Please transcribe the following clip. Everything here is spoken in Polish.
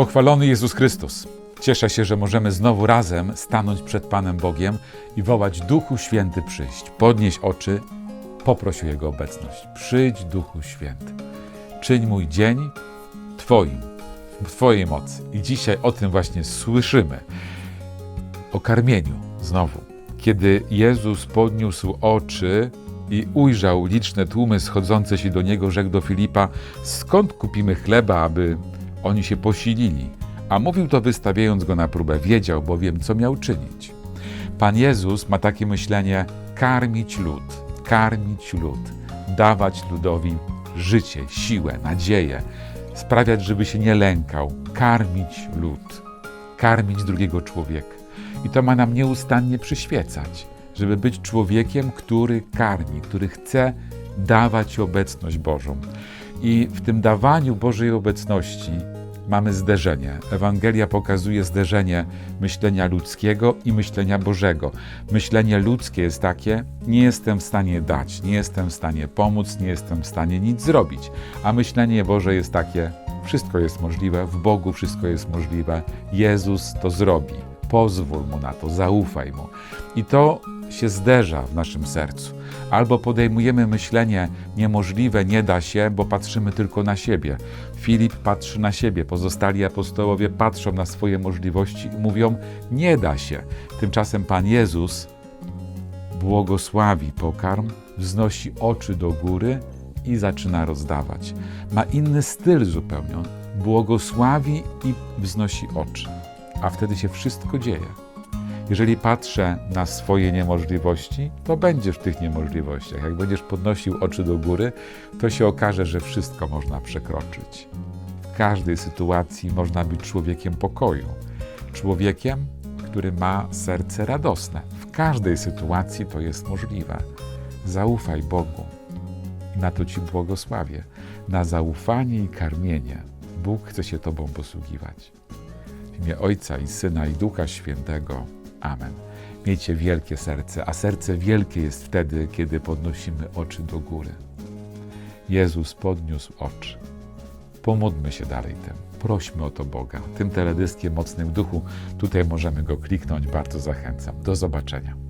Pochwalony Jezus Chrystus. Cieszę się, że możemy znowu razem stanąć przed Panem Bogiem i wołać Duchu Święty przyjść. Podnieś oczy, poproś o Jego obecność. Przyjdź Duchu Święty. Czyń mój dzień Twoim, w Twojej mocy. I dzisiaj o tym właśnie słyszymy. O karmieniu znowu. Kiedy Jezus podniósł oczy i ujrzał liczne tłumy schodzące się do Niego, rzekł do Filipa, skąd kupimy chleba, aby oni się posilili? A mówił to wystawiając go na próbę. Wiedział bowiem, co miał czynić. Pan Jezus ma takie myślenie: karmić lud, karmić lud, dawać ludowi życie, siłę, nadzieję, sprawiać, żeby się nie lękał, karmić lud, karmić drugiego człowieka. I to ma nam nieustannie przyświecać, żeby być człowiekiem, który karmi, który chce dawać obecność Bożą. I w tym dawaniu Bożej obecności mamy zderzenie. Ewangelia pokazuje zderzenie myślenia ludzkiego i myślenia Bożego. Myślenie ludzkie jest takie: nie jestem w stanie dać, nie jestem w stanie pomóc, nie jestem w stanie nic zrobić. A myślenie Boże jest takie: wszystko jest możliwe, w Bogu wszystko jest możliwe, Jezus to zrobi. Pozwól mu na to, zaufaj mu. I to się zderza w naszym sercu. Albo podejmujemy myślenie niemożliwe, nie da się, bo patrzymy tylko na siebie. Filip patrzy na siebie, pozostali apostołowie patrzą na swoje możliwości i mówią: Nie da się. Tymczasem Pan Jezus błogosławi pokarm, wznosi oczy do góry i zaczyna rozdawać. Ma inny styl zupełnie. Błogosławi i wznosi oczy, a wtedy się wszystko dzieje. Jeżeli patrzę na swoje niemożliwości, to będziesz w tych niemożliwościach. Jak będziesz podnosił oczy do góry, to się okaże, że wszystko można przekroczyć. W każdej sytuacji można być człowiekiem pokoju, człowiekiem, który ma serce radosne. W każdej sytuacji to jest możliwe. Zaufaj Bogu na to Ci błogosławię. Na zaufanie i karmienie Bóg chce się Tobą posługiwać. W imię Ojca i Syna i Ducha Świętego. Amen. Miejcie wielkie serce, a serce wielkie jest wtedy, kiedy podnosimy oczy do góry. Jezus podniósł oczy. Pomódlmy się dalej tym. Prośmy o to Boga. Tym teledyskiem Mocnym Duchu, tutaj możemy go kliknąć. Bardzo zachęcam. Do zobaczenia.